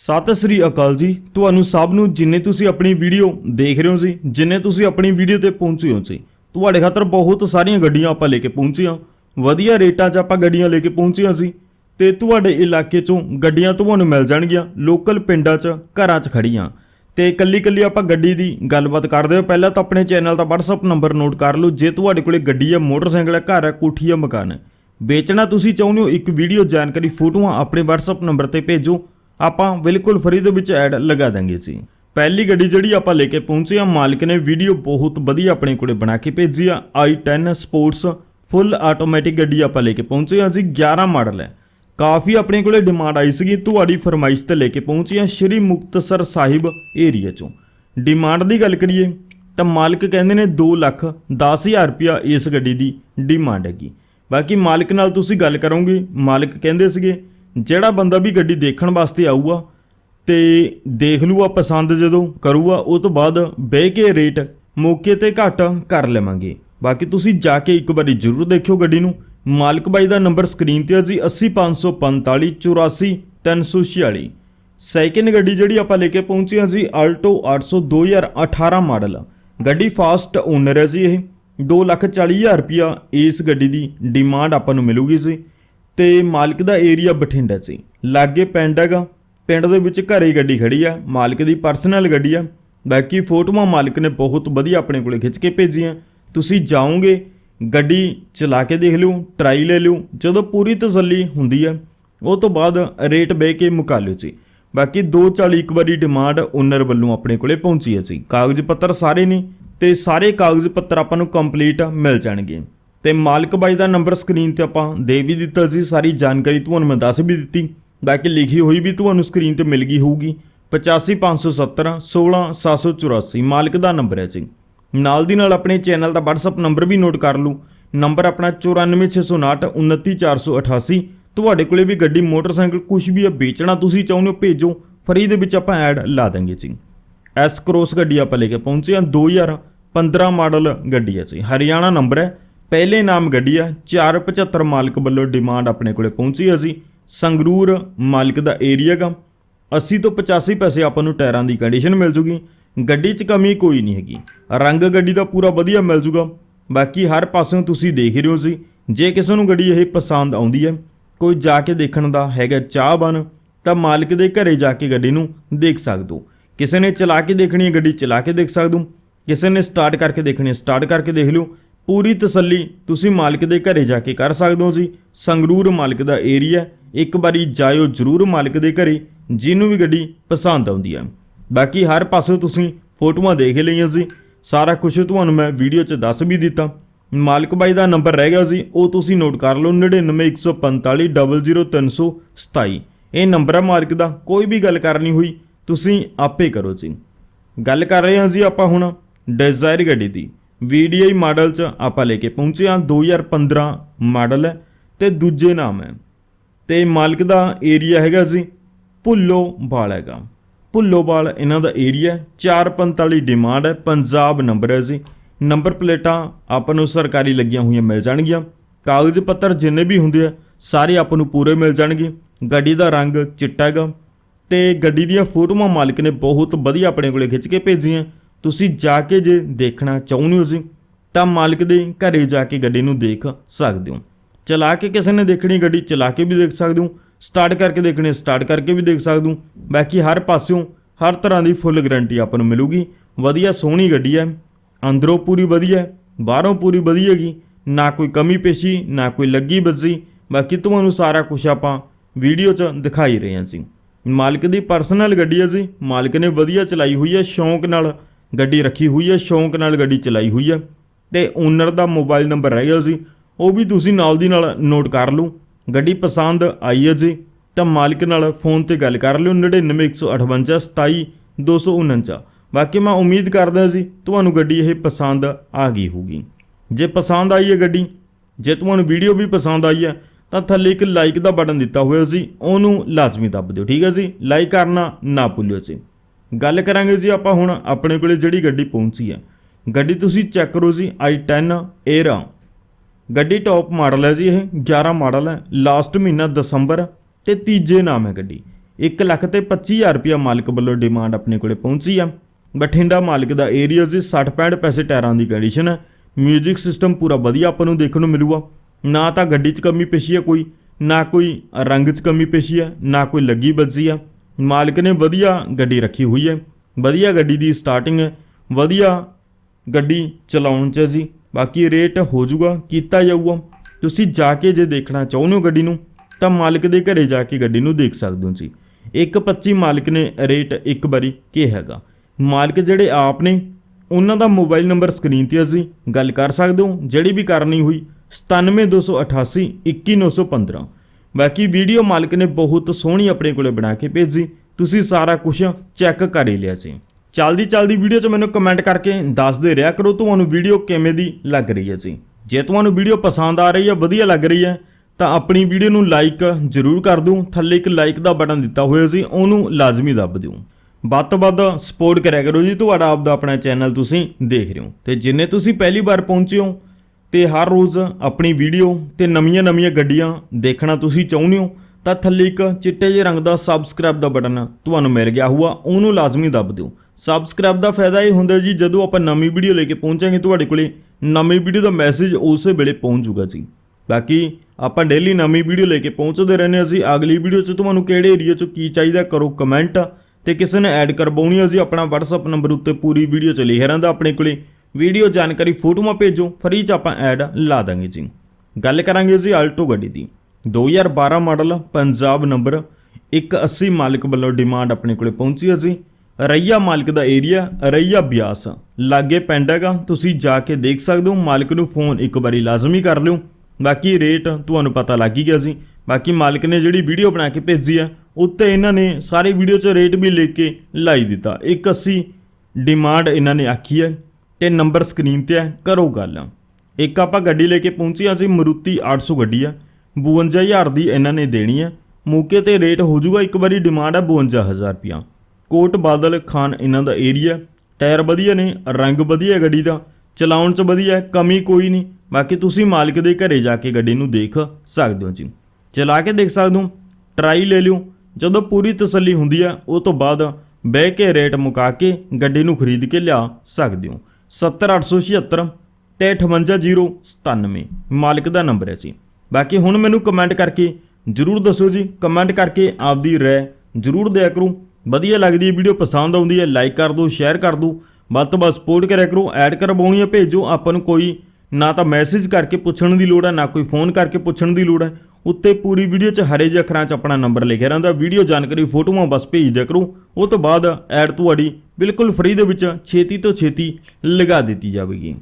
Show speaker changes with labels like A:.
A: ਸਤਿ ਸ੍ਰੀ ਅਕਾਲ ਜੀ। ਤੁਹਾਨੂੰ ਸਭ ਨੂੰ ਜਿੰਨੇ ਤੁਸੀਂ ਆਪਣੀ ਵੀਡੀਓ ਦੇਖ ਰਹੇ ਹੋ ਜੀ, ਜਿੰਨੇ ਤੁਸੀਂ ਆਪਣੀ ਵੀਡੀਓ ਤੇ ਪਹੁੰਚੇ ਹੋ ਜੀ, ਤੁਹਾਡੇ ਖਾਤਰ ਬਹੁਤ ਸਾਰੀਆਂ ਗੱਡੀਆਂ ਆਪਾਂ ਲੈ ਕੇ ਪਹੁੰਚੀਆਂ ਵਧੀਆ ਰੇਟਾਂ 'ਚ ਆਪਾਂ ਗੱਡੀਆਂ ਲੈ ਕੇ ਪਹੁੰਚੀਆਂ ਸੀ ਜੀ। ਤੇ ਤੁਹਾਡੇ ਇਲਾਕੇ 'ਚੋਂ ਗੱਡੀਆਂ ਤੁਹਾਨੂੰ ਮਿਲ ਜਾਣਗੀਆਂ, ਲੋਕਲ ਪਿੰਡਾਂ 'ਚ, ਘਰਾਂ 'ਚ ਖੜੀਆਂ ਤੇ ਕੱਲੀ ਕੱਲੀ ਆਪਾਂ ਗੱਡੀ ਦੀ ਗੱਲਬਾਤ ਕਰਦੇ ਹਾਂ। ਪਹਿਲਾਂ ਤਾਂ ਆਪਣੇ ਚੈਨਲ ਦਾ WhatsApp ਨੰਬਰ ਨੋਟ ਕਰ ਲਓ, ਜੇ ਤੁਹਾਡੇ ਕੋਲੇ ਗੱਡੀ ਹੈ ਮੋਟਰਸਾਈਕਲ ਹੈ, ਘਰ ਹੈ, ਕੋਠੀ ਹੈ ਮਕਾਨ ਹੈ। ਵੇਚਣਾ ਤੁਸੀਂ ਚਾਹੁੰਦੇ ਹੋ, ਇੱਕ ਵੀਡੀਓ ਜਾਣਕਾਰੀ, ਫੋਟੋਆਂ ਆਪਣੇ WhatsApp ਨੰਬਰ ਤੇ ਭੇਜੋ। ਆਪਾਂ ਬਿਲਕੁਲ ਫਰੀ ਦੇ ਵਿੱਚ ਐਡ ਲਗਾ ਦਾਂਗੇ ਜੀ। ਪਹਿਲੀ ਗੱਡੀ ਜਿਹੜੀ ਆਪਾਂ ਲੈ ਕੇ ਪਹੁੰਚੇ ਆ ਮਾਲਕ ਨੇ ਵੀਡੀਓ ਬਹੁਤ ਵਧੀਆ ਆਪਣੇ ਕੋਲੇ ਬਣਾ ਕੇ ਭੇਜੀ ਆ। i10 ਸਪੋਰਟਸ ਫੁੱਲ ਆਟੋਮੈਟਿਕ ਗੱਡੀ ਆਪਾਂ ਲੈ ਕੇ ਪਹੁੰਚੇ ਆ ਜੀ 11 ਮਾਡਲ ਹੈ। ਕਾਫੀ ਆਪਣੇ ਕੋਲੇ ਡਿਮਾਂਡ ਆਈ ਸੀਗੀ, ਤੁਹਾਡੀ ਫਰਮਾਇਸ਼ ਤੇ ਲੈ ਕੇ ਪਹੁੰਚੇ ਆ ਸ਼੍ਰੀ ਮੁਕਤਸਰ ਸਾਹਿਬ ਏਰੀਆ ਚੋਂ। ਡਿਮਾਂਡ ਦੀ ਗੱਲ ਕਰੀਏ, ਤਾਂ ਮਾਲਕ ਕਹਿੰਦੇ ਨੇ 2 ਲੱਖ 10000 ਰੁਪਿਆ ਇਸ ਗੱਡੀ ਦੀ ਡਿਮਾਂਡ ਹੈਗੀ। ਬਾਕੀ ਮਾਲਕ ਨਾਲ ਤੁਸੀਂ ਗੱਲ ਕਰੋਗੇ, ਮਾਲਕ ਕਹਿੰਦੇ ਸੀਗੇ ਜਿਹੜਾ ਬੰਦਾ ਵੀ ਗੱਡੀ ਦੇਖਣ ਵਾਸਤੇ ਆਊਗਾ ਤੇ ਦੇਖ ਲੂਗਾ ਪਸੰਦ ਜਦੋਂ ਕਰੂਗਾ, ਉਹ ਤੋਂ ਬਾਅਦ ਬਹਿ ਕੇ ਰੇਟ ਮੌਕੇ ਤੇ ਘੱਟ ਕਰ ਲਵਾਂਗੇ। ਬਾਕੀ ਤੁਸੀਂ ਜਾ ਕੇ ਇੱਕ ਵਾਰੀ ਜ਼ਰੂਰ ਦੇਖਿਓ ਗੱਡੀ ਨੂੰ। ਮਾਲਕ ਬਾਈ ਦਾ ਨੰਬਰ ਸਕਰੀਨ ਤੇ ਹੈ ਜੀ 80545 84346 ਸੈਕਿੰਡ ਗੱਡੀ ਜਿਹੜੀ ਆਪਾਂ ਲੈ ਕੇ ਪਹੁੰਚੇ ਹਾਂ ਜੀ ਆਲਟੋ 800 2018 ਮਾਡਲ। ਗੱਡੀ ਫਾਸਟ ਓਨਰ ਹੈ ਜੀ ਇਹ। 240000 ਰੁਪਿਆ ਇਸ ਗੱਡੀ ਦੀ ਡਿਮਾਂਡ ਆਪਾਂ ਨੂੰ ਮਿਲੂਗੀ ਜੀ। ਤੇ ਮਾਲਕ ਦਾ ਏਰੀਆ ਬਠਿੰਡਾ ਸੀ ਲਾਗੇ ਪਿੰਡ ਹੈਗਾ, ਪਿੰਡ ਦੇ ਵਿੱਚ ਘਰੇ ਹੀ ਗੱਡੀ ਖੜੀ ਆ, ਮਾਲਕ ਦੀ ਪਰਸਨਲ ਗੱਡੀ ਆ। ਬਾਕੀ ਫੋਟੋਆਂ ਮਾਲਕ ਨੇ ਬਹੁਤ ਵਧੀਆ ਆਪਣੇ ਕੋਲੇ ਖਿੱਚ ਕੇ ਭੇਜੀਆਂ। ਤੁਸੀਂ ਜਾਓਗੇ, ਗੱਡੀ ਚਲਾ ਕੇ ਦੇਖ ਲਿਓ ਟਰਾਈ ਲੈ ਲਿਓ, ਜਦੋਂ ਪੂਰੀ ਤਸੱਲੀ ਹੁੰਦੀ ਆ, ਉਹ ਤੋਂ ਬਾਅਦ ਰੇਟ ਬਹਿ ਕੇ ਮੁਕਾ ਲਿਓ ਜੀ। ਬਾਕੀ 240 ਇੱਕ ਵਾਰੀ ਡਿਮਾਂਡ ਓਨਰ ਵੱਲੋਂ ਆਪਣੇ ਕੋਲੇ ਪਹੁੰਚੀ ਹੈ ਜੀ। ਕਾਗਜ਼ ਪੱਤਰ ਸਾਰੇ ਨੇ, ਤੇ ਸਾਰੇ ਕਾਗਜ਼ ਪੱਤਰ ਆਪਾਂ ਨੂੰ ਕੰਪਲੀਟ ਮਿਲ ਜਾਣਗੇ। ਤੇ ਮਾਲਕ ਬਾਈ ਦਾ ਨੰਬਰ ਸਕਰੀਨ ਤੇ ਆਪਾਂ ਦੇ ਵੀ ਦਿੱਤਾ ਸੀ, ਸਾਰੀ ਜਾਣਕਾਰੀ ਤੁਹਾਨੂੰ ਮੈਂ ਦੱਸ ਵੀ ਦਿੱਤੀ। ਬਾਕੀ ਲਿਖੀ ਹੋਈ ਵੀ ਤੁਹਾਨੂੰ ਸਕਰੀਨ ਤੇ ਮਿਲ ਗਈ ਹੋਊਗੀ। 85517 16784 ਮਾਲਕ ਦਾ ਨੰਬਰ ਹੈ ਜੀ। ਨਾਲ ਦੀ ਨਾਲ ਆਪਣੇ ਚੈਨਲ ਦਾ WhatsApp ਨੰਬਰ ਵੀ ਨੋਟ ਕਰ ਲਓ। ਨੰਬਰ ਆਪਣਾ 94659 29488 ਤੁਹਾਡੇ ਕੋਲੇ ਵੀ ਗੱਡੀ, ਮੋਟਰਸਾਈਕਲ ਕੁਝ ਵੀ ਹੈ, ਵੇਚਣਾ ਤੁਸੀਂ ਚਾਹੁੰਦੇ ਹੋ, ਭੇਜੋ। ਫਰੀ ਦੇ ਵਿੱਚ ਆਪਾਂ ਐਡ ਲਾ ਦਾਂਗੇ ਜੀ। ਐਸ ਕ੍ਰੋਸ ਗੱਡੀ ਆਪਾਂ ਲੈ ਕੇ ਪਹੁੰਚੇ ਹਾਂ 2015 ਮਾਡਲ ਗੱਡੀ ਹੈ ਜੀ। ਹਰਿਆਣਾ ਨੰਬਰ ਹੈ। ਪਹਿਲੇ ਨਾਮ ਗੱਡੀ ਹੈ 475 ਮਾਲਕ ਵੱਲੋਂ ਡਿਮਾਂਡ ਆਪਣੇ ਕੋਲੇ ਪਹੁੰਚੀ ਅਸੀਂ ਸੰਗਰੂਰ ਮਾਲਕ ਦਾ ਏਰੀਆ ਗਾ। 80 ਤੋਂ 85 ਪੈਸੇ ਆਪਾਂ ਨੂੰ ਟਾਇਰਾਂ ਦੀ ਕੰਡੀਸ਼ਨ ਮਿਲ ਜੂਗੀ। ਗੱਡੀ 'ਚ ਕਮੀ ਕੋਈ ਨਹੀਂ ਹੈਗੀ। ਰੰਗ ਗੱਡੀ ਦਾ ਪੂਰਾ ਵਧੀਆ ਮਿਲ ਜੂਗਾ। ਬਾਕੀ ਹਰ ਪਾਸਿਓਂ ਤੁਸੀਂ ਦੇਖ ਰਹੇ ਹੋ ਜੀ। ਜੇ ਕਿਸੇ ਨੂੰ ਗੱਡੀ ਇਹ ਪਸੰਦ ਆਉਂਦੀ ਹੈ, ਕੋਈ ਜਾ ਕੇ ਦੇਖਣ ਦਾ ਹੈਗਾ ਚਾਹ ਬਣ ਤਾਂ ਮਾਲਕ ਦੇ ਘਰੇ ਜਾ ਕੇ ਗੱਡੀ ਨੂੰ ਦੇਖ ਸਕਦੇ ਹੋ। ਕਿਸੇ ਨੇ ਚਲਾ ਕੇ ਦੇਖਣੀ ਹੈ, ਗੱਡੀ ਚਲਾ ਕੇ ਦੇਖ ਸਕਦੇ ਕਿਸੇ ਨੇ ਸਟਾਰਟ ਕਰਕੇ ਦੇਖਣੀ ਹੈ ਸਟਾਰਟ ਕਰਕੇ ਦੇਖ ਲਿਓ। ਪੂਰੀ ਤਸੱਲੀ ਤੁਸੀਂ ਮਾਲਕ ਦੇ ਘਰੇ ਜਾ ਕੇ ਕਰ ਸਕਦੇ ਹੋ ਜੀ। ਸੰਗਰੂਰ ਮਾਲਕ ਦਾ ਏਰੀਆ ਇੱਕ ਵਾਰੀ ਜਾਇਓ ਜ਼ਰੂਰ ਮਾਲਕ ਦੇ ਘਰੇ, ਜਿਹਨੂੰ ਵੀ ਗੱਡੀ ਪਸੰਦ ਆਉਂਦੀ ਹੈ। ਬਾਕੀ ਹਰ ਪਾਸੇ ਤੁਸੀਂ ਫੋਟੋਆਂ ਦੇਖ ਲਈਆਂ ਸੀ ਸਾਰਾ ਕੁਝ ਤੁਹਾਨੂੰ ਮੈਂ ਵੀਡੀਓ 'ਚ ਦੱਸ ਵੀ ਦਿੱਤਾ। ਮਾਲਕ ਬਾਈ ਦਾ ਨੰਬਰ ਰਹਿ ਗਿਆ ਸੀ ਉਹ ਤੁਸੀਂ ਨੋਟ ਕਰ ਲਓ 9915400327 ਇਹ ਨੰਬਰ ਹੈ ਮਾਲਕ ਦਾ, ਕੋਈ ਵੀ ਗੱਲ ਕਰਨੀ ਹੋਈ, ਤੁਸੀਂ ਆਪੇ ਕਰੋ ਜੀ। ਗੱਲ ਕਰ ਰਹੇ ਹਾਂ ਜੀ ਆਪਾਂ ਹੁਣ, ਡਿਜ਼ਾਇਰ ਗੱਡੀ ਦੀ। VDI ਮਾਡਲ 'ਚ ਆਪਾਂ ਲੈ ਕੇ ਪਹੁੰਚੇ ਹਾਂ। 2015 ਮਾਡਲ ਹੈ ਤੇ ਦੂਜੇ ਨਾਮ ਹੈ। ਤੇ ਮਾਲਕ ਦਾ ਏਰੀਆ ਹੈਗਾ ਜੀ ਭੁੱਲੋ ਵਾਲ ਹੈਗਾ। ਭੁੱਲੋਵਾਲ ਇਹਨਾਂ ਦਾ ਏਰੀਆ 445 ਡਿਮਾਂਡ ਹੈ। ਪੰਜਾਬ ਨੰਬਰ ਹੈ ਜੀ। ਨੰਬਰ ਪਲੇਟਾਂ ਆਪਾਂ ਨੂੰ ਸਰਕਾਰੀ ਲੱਗੀਆਂ ਹੋਈਆਂ ਮਿਲ ਜਾਣਗੀਆਂ। ਕਾਗਜ਼ ਪੱਤਰ ਜਿੰਨੇ ਵੀ ਹੁੰਦੇ ਆ, ਸਾਰੇ ਆਪਾਂ ਨੂੰ ਪੂਰੇ ਮਿਲ ਜਾਣਗੇ। ਗੱਡੀ ਦਾ ਰੰਗ ਚਿੱਟਾ ਹੈਗਾ। ਤੇ ਗੱਡੀ ਦੀਆਂ ਫੋਟੋਆਂ ਮਾਲਕ ਨੇ ਬਹੁਤ ਵਧੀਆ ਆਪਣੇ ਕੋਲੇ ਖਿੱਚ ਕੇ ਭੇਜੀਆਂ। ਤੁਸੀਂ ਜਾ ਕੇ ਜੇ ਦੇਖਣਾ ਚਾਹੁੰਦੇ ਹੋ ਜੀ, ਤਾਂ ਮਾਲਕ ਦੇ ਘਰੇ ਜਾ ਕੇ ਗੱਡੀ ਨੂੰ ਦੇਖ ਸਕਦੇ ਹੋ। ਚਲਾ ਕੇ ਕਿਸੇ ਨੇ ਦੇਖਣੀ ਗੱਡੀ, ਚਲਾ ਕੇ ਵੀ ਦੇਖ ਸਕਦੇ ਹੋ। ਸਟਾਰਟ ਕਰਕੇ ਦੇਖਣੀ, ਸਟਾਰਟ ਕਰਕੇ ਵੀ ਦੇਖ ਸਕਦੇ ਹੋ। ਬਾਕੀ ਹਰ ਪਾਸਿਓਂ ਹਰ ਤਰ੍ਹਾਂ ਦੀ ਫੁੱਲ ਗਾਰੰਟੀ ਆਪਾਂ ਨੂੰ ਮਿਲੂਗੀ। ਵਧੀਆ ਸੋਹਣੀ ਗੱਡੀ ਹੈ। ਅੰਦਰੋਂ ਪੂਰੀ ਵਧੀਆ ਬਾਹਰੋਂ ਪੂਰੀ ਵਧੀਆ ਹੈਗੀ। ਨਾ ਕੋਈ ਕਮੀ ਪੇਸ਼ੀ, ਨਾ ਕੋਈ ਲੱਗੀ ਬੱਜੀ। ਬਾਕੀ ਤੁਹਾਨੂੰ ਸਾਰਾ ਕੁਝ ਆਪਾਂ ਵੀਡੀਓ 'ਚ ਦਿਖਾਈ ਰਹੇ ਹਾਂ ਜੀ। ਮਾਲਕ ਦੀ ਪਰਸਨਲ ਗੱਡੀ ਹੈ ਜੀ। ਮਾਲਕ ਨੇ ਵਧੀਆ ਚਲਾਈ ਹੋਈ ਹੈ, ਸ਼ੌਂਕ ਨਾਲ ਗੱਡੀ ਰੱਖੀ ਹੋਈ ਹੈ, ਸ਼ੌਂਕ ਨਾਲ ਗੱਡੀ ਚਲਾਈ ਹੋਈ ਹੈ ਤੇ ਓਨਰ ਦਾ ਮੋਬਾਈਲ ਨੰਬਰ ਰਹਿ ਗਿਆ ਸੀ। ਉਹ ਵੀ ਤੁਸੀਂ ਨਾਲ ਦੀ ਨਾਲ ਨੋਟ ਕਰ ਲਓ। ਗੱਡੀ ਪਸੰਦ ਆਈ ਹੈ ਜੀ, ਤਾਂ ਮਾਲਕ ਨਾਲ ਫੋਨ ਤੇ ਗੱਲ ਕਰ ਲਿਓ। 99158 279 ਬਾਕੀ ਮੈਂ ਉਮੀਦ ਕਰਦਾ ਜੀ, ਤੁਹਾਨੂੰ ਗੱਡੀ ਇਹ ਪਸੰਦ ਆ ਗਈ ਹੋਊਗੀ। ਜੇ ਪਸੰਦ ਆਈ ਹੈ ਗੱਡੀ, ਜੇ ਤੁਹਾਨੂੰ ਵੀਡੀਓ ਵੀ ਪਸੰਦ ਆਈ ਹੈ, ਤਾਂ ਥੱਲੇ ਇੱਕ ਲਾਈਕ ਦਾ ਬਟਨ ਦਿੱਤਾ ਹੋਇਆ ਸੀ, ਉਹਨੂੰ ਲਾਜ਼ਮੀ ਦੱਬ ਦਿਓ। ਠੀਕ ਹੈ ਜੀ ਲਾਈਕ ਕਰਨਾ ਨਾ ਭੁੱਲਿਓ ਜੀ। ਗੱਲ ਕਰਾਂਗੇ ਜੀ ਆਪਾਂ ਹੁਣ ਆਪਣੇ ਕੋਲੇ ਜਿਹੜੀ ਗੱਡੀ ਪਹੁੰਚੀ ਹੈ ਗੱਡੀ ਤੁਸੀਂ ਚੈੱਕ ਕਰੋ ਜੀ, i10 Aera ਗੱਡੀ ਟੌਪ ਮਾਡਲ ਹੈ ਜੀ ਇਹ 11 ਮਾਡਲ ਹੈ ਲਾਸਟ ਮਹੀਨਾ ਦਸੰਬਰ ਤੇ ਤੀਜੇ ਨਾਮ ਹੈ ਗੱਡੀ। 1 ਲੱਖ ਤੇ 25000 ਰੁਪਿਆ ਮਾਲਕ ਵੱਲੋਂ ਡਿਮਾਂਡ ਆਪਣੇ ਕੋਲੇ ਪਹੁੰਚੀ ਆ। ਬਠਿੰਡਾ ਮਾਲਕ ਦਾ ਏਰੀਆ ਜੀ 60 65 ਪੈਸੇ ਟਾਇਰਾਂ ਦੀ ਕੰਡੀਸ਼ਨ ਹੈ। 뮤직 ਸਿਸਟਮ ਪੂਰਾ ਵਧੀਆ ਆਪਾਂ ਨੂੰ ਦੇਖਣ ਨੂੰ ਮਿਲੂਗਾ। ਨਾ ਤਾਂ ਗੱਡੀ 'ਚ ਕਮੀ ਪੇਸ਼ੀ ਹੈ ਕੋਈ, ਨਾ ਕੋਈ ਰੰਗ 'ਚ ਕਮੀ ਪੇਸ਼ੀ ਹੈ, ਨਾ ਕੋਈ ਲੱਗੀ ਬੱਜੀ ਆ। ਮਾਲਕ ਨੇ ਵਧੀਆ ਗੱਡੀ ਰੱਖੀ ਹੋਈ ਹੈ। ਵਧੀਆ ਗੱਡੀ ਦੀ ਸਟਾਰਟਿੰਗ ਹੈ ਵਧੀਆ ਗੱਡੀ ਚਲਾਉਣ 'ਚ ਜੀ ਬਾਕੀ ਰੇਟ ਹੋ ਜਾਊਗਾ ਕੀਤਾ ਜਾਊਗਾ। ਤੁਸੀਂ ਜਾ ਕੇ ਜੇ ਦੇਖਣਾ ਚਾਹੁੰਦੇ ਹੋ ਗੱਡੀ ਨੂੰ, ਤਾਂ ਮਾਲਕ ਦੇ ਘਰੇ ਜਾ ਕੇ ਗੱਡੀ ਨੂੰ ਦੇਖ ਸਕਦੇ ਹੋ ਜੀ 125 ਮਾਲਕ ਨੇ ਰੇਟ ਇੱਕ ਵਾਰੀ ਕੀ ਹੈਗਾ। ਮਾਲਕ ਜਿਹੜੇ ਆਪ ਨੇ, ਉਹਨਾਂ ਦਾ ਮੋਬਾਈਲ ਨੰਬਰ ਸਕਰੀਨ ਤੇ ਅਸੀਂ ਗੱਲ ਕਰ ਸਕਦੇ ਹੋ। ਜਿਹੜੀ ਵੀ ਕਰਨੀ ਹੋਈ 97288 21915 ਬਾਕੀ ਵੀਡੀਓ ਮਾਲਕ ਨੇ ਬਹੁਤ ਸੋਹਣੀ ਆਪਣੇ ਕੋਲੇ ਬਣਾ ਕੇ ਭੇਜੀ। ਤੁਸੀਂ ਸਾਰਾ ਕੁਝ ਚੈੱਕ ਕਰ ਹੀ ਲਿਆ ਸੀ। ਚਲਦੀ ਚਲਦੀ ਵੀਡੀਓ 'ਚ ਮੈਨੂੰ ਕਮੈਂਟ ਕਰਕੇ ਦੱਸਦੇ ਰਿਹਾ ਕਰੋ ਤੁਹਾਨੂੰ ਵੀਡੀਓ ਕਿਵੇਂ ਦੀ ਲੱਗ ਰਹੀ ਹੈ ਜੀ। ਜੇ ਤੁਹਾਨੂੰ ਵੀਡੀਓ ਪਸੰਦ ਆ ਰਹੀ ਹੈ, ਵਧੀਆ ਲੱਗ ਰਹੀ ਹੈ, ਤਾਂ ਆਪਣੀ ਵੀਡੀਓ ਨੂੰ ਲਾਈਕ ਜ਼ਰੂਰ ਕਰ ਦਿਓ। ਥੱਲੇ ਇੱਕ ਲਾਈਕ ਦਾ ਬਟਨ ਦਿੱਤਾ ਹੋਇਆ ਸੀ, ਉਹਨੂੰ ਲਾਜ਼ਮੀ ਦੱਬ ਦਿਓ। ਵੱਧ ਤੋਂ ਵੱਧ ਸਪੋਰਟ ਕਰਿਆ ਕਰੋ ਜੀ, ਤੁਹਾਡਾ ਆਪਦਾ ਆਪਣਾ ਚੈਨਲ ਤੁਸੀਂ ਦੇਖ ਰਹੇ ਹੋ। ਤੇ ਜਿੰਨੇ ਤੁਸੀਂ ਪਹਿਲੀ ਵਾਰ ਪਹੁੰਚੇ ਹੋ ਤੇ ਹਰ ਰੋਜ਼ ਆਪਣੀ ਵੀਡੀਓ ਤੇ ਨਵੀਆਂ-ਨਵੀਆਂ ਗੱਡੀਆਂ ਦੇਖਣਾ ਤੁਸੀਂ ਚਾਹੁੰਦੇ ਹੋ, ਤਾਂ ਥੱਲੇ ਇੱਕ ਚਿੱਟੇ ਜਿਹੇ ਰੰਗ ਦਾ ਸਬਸਕ੍ਰਾਈਬ ਦਾ ਬਟਨ ਤੁਹਾਨੂੰ ਮਿਲ ਗਿਆ ਹੋਊਗਾ, ਉਹਨੂੰ ਲਾਜ਼ਮੀ ਦੱਬ ਦਿਓ। ਸਬਸਕ੍ਰਾਈਬ ਦਾ ਫਾਇਦਾ ਇਹ ਹੁੰਦਾ ਜੀ, ਜਦੋਂ ਆਪਾਂ ਨਵੀਂ ਵੀਡੀਓ ਲੈ ਕੇ ਪਹੁੰਚਾਂਗੇ, ਤੁਹਾਡੇ ਕੋਲੇ ਨਵੀਂ ਵੀਡੀਓ ਦਾ ਮੈਸੇਜ ਉਸੇ ਵੇਲੇ ਪਹੁੰਚ ਜਾਊਗਾ ਜੀ। ਬਾਕੀ ਆਪਾਂ ਡੇਲੀ ਨਵੀਂ ਵੀਡੀਓ ਲੈ ਕੇ ਪਹੁੰਚਦੇ ਰਹਿੰਦੇ ਹਾਂ ਅਸੀਂ ਅਗਲੀ ਵੀਡੀਓ 'ਚ ਤੁਹਾਨੂੰ ਕਿਹੜੇ ਏਰੀਆ 'ਚ ਕੀ ਚਾਹੀਦਾ ਕਰੋ ਕਮੈਂਟ ਤੇ ਕਿਸੇ ਨੇ ਐਡ ਕਰਵਾਉਣੀ ਹੈ ਜੀ, ਆਪਣਾ WhatsApp ਨੰਬਰ ਉੱਤੇ ਪੂਰੀ ਵੀਡੀਓ 'ਚ ਲਿਖਿਆ ਰਹਿੰਦਾ ਆਪਣੇ ਕੋਲੇ। ਵੀਡੀਓ ਜਾਣਕਾਰੀ ਫੋਟੋਆਂ ਭੇਜੋ, ਫਰੀ 'ਚ ਆਪਾਂ ਐਡ ਲਾ ਦਾਂਗੇ ਜੀ। ਗੱਲ ਕਰਾਂਗੇ ਜੀ ਆਲਟੋ ਗੱਡੀ ਦੀ। 2012 ਮਾਡਲ, ਪੰਜਾਬ ਨੰਬਰ 180 ਮਾਲਕ ਵੱਲੋਂ ਡਿਮਾਂਡ ਆਪਣੇ ਕੋਲੇ ਪਹੁੰਚੀ ਹੈ ਜੀ। ਰਈਆ ਮਾਲਕ ਦਾ ਏਰੀਆ, ਰਈਆ ਬਿਆਸ। ਲਾਗੇ ਪਿੰਡ ਹੈਗਾ, ਤੁਸੀਂ ਜਾ ਕੇ ਦੇਖ ਸਕਦੇ ਹੋ, ਮਾਲਕ ਨੂੰ ਫੋਨ ਇੱਕ ਵਾਰੀ ਲਾਜ਼ਮੀ ਕਰ ਲਿਓ। ਬਾਕੀ ਰੇਟ ਤੁਹਾਨੂੰ ਪਤਾ ਲੱਗ ਹੀ ਗਿਆ ਜੀ। ਬਾਕੀ ਮਾਲਕ ਨੇ ਜਿਹੜੀ ਵੀਡੀਓ ਬਣਾ ਕੇ ਭੇਜੀ ਆ ਉੱਤੇ ਇਹਨਾਂ ਨੇ ਸਾਰੀ ਵੀਡੀਓ 'ਚ ਰੇਟ ਵੀ ਲਿਖ ਕੇ ਲਾਈ ਦਿੱਤਾ। 180 ਡਿਮਾਂਡ ਇਹਨਾਂ ਨੇ ਆਖੀ ਹੈ। ਤੇ ਨੰਬਰ ਸਕਰੀਨ ਤੇ ਹੈ, ਕਰੋ ਗੱਲ। ਇੱਕ ਆਪਾਂ ਗੱਡੀ ਲੈ ਕੇ ਪਹੁੰਚੀ ਹਾਂ ਸੀ ਮਰੂਤੀ 800 ਗੱਡੀ ਆ। 52000 ਦੀ ਇਹਨਾਂ ਨੇ ਦੇਣੀ ਹੈ ਮੌਕੇ ਤੇ ਰੇਟ ਹੋ ਜਾਊਗਾ, ਇੱਕ ਵਾਰੀ ਡਿਮਾਂਡ ਹੈ 52000 ਰੁਪਿਆ ਕੋਟ ਬਾਦਲ ਖਾਨ ਇਹਨਾਂ ਦਾ ਏਰੀਆ ਟਾਇਰ ਵਧੀਆ ਨੇ, ਰੰਗ ਵਧੀਆ ਗੱਡੀ ਦਾ, ਚਲਾਉਣ 'ਚ ਵਧੀਆ, ਕਮੀ ਕੋਈ ਨਹੀਂ। ਬਾਕੀ ਤੁਸੀਂ ਮਾਲਕ ਦੇ ਘਰੇ ਜਾ ਕੇ ਗੱਡੀ ਨੂੰ ਦੇਖ ਸਕਦੇ ਹੋ ਜੀ। ਚਲਾ ਕੇ ਦੇਖ ਸਕਦੇ ਹੋ ਟਰਾਈ ਲੈ ਲਿਓ। ਜਦੋਂ ਪੂਰੀ ਤਸੱਲੀ ਹੁੰਦੀ ਹੈ ਉਹ ਤੋਂ ਬਾਅਦ ਬਹਿ ਕੇ ਰੇਟ ਮੁਕਾ ਕੇ ਗੱਡੀ ਨੂੰ ਖਰੀਦ ਕੇ ਲਿਆ ਸਕਦੇ ਹੋ। 70876 ਤੇ 58097 ਮਾਲਕ ਦਾ ਨੰਬਰ ਹੈ ਜੀ। ਬਾਕੀ ਹੁਣ ਮੈਨੂੰ ਕਮੈਂਟ ਕਰਕੇ ਜਰੂਰ ਦੱਸੋ ਜੀ। ਕਮੈਂਟ ਕਰਕੇ ਆਪਦੀ ਰਾਏ ਜਰੂਰ ਦਿਆ ਕਰੋ। ਵਧੀਆ ਲੱਗਦੀ ਹੈ ਵੀਡੀਓ ਪਸੰਦ ਆਉਂਦੀ ਹੈ ਲਾਈਕ ਕਰ ਦਿਓ ਸ਼ੇਅਰ ਕਰ ਦਿਓ। ਵੱਧ ਤੋਂ ਵੱਧ ਸਪੋਰਟ ਕਰਿਆ ਕਰੋ। ਐਡ ਕਰਵਾਉਣੀ ਹੈ, ਭੇਜੋ। ਆਪਾਂ ਨੂੰ ਕੋਈ ਨਾ ਤਾਂ ਮੈਸੇਜ ਕਰਕੇ ਪੁੱਛਣ ਦੀ ਲੋੜ ਹੈ, ਨਾ ਕੋਈ ਫੋਨ ਕਰਕੇ ਪੁੱਛਣ ਦੀ ਲੋੜ ਹੈ। ਉੱਤੇ ਪੂਰੀ ਵੀਡੀਓ 'ਚ ਹਰੇ ਜਿਹੇ ਅੱਖਰਾਂ 'ਚ ਆਪਣਾ ਨੰਬਰ ਲਿਖਿਆ ਰਹਿੰਦਾ। ਵੀਡੀਓ ਜਾਣਕਾਰੀ ਫੋਟੋਆਂ ਬਸ ਭੇਜ ਦਿਆ ਕਰੋ। ਉਹ ਤੋਂ ਬਾਅਦ ਐਡ ਤੁਹਾਡੀ ਬਿਲਕੁਲ ਫ੍ਰੀ ਦੇ ਵਿੱਚ ਛੇਤੀ ਤੋਂ ਛੇਤੀ ਲਗਾ ਦਿੱਤੀ ਜਾਵੇਗੀ।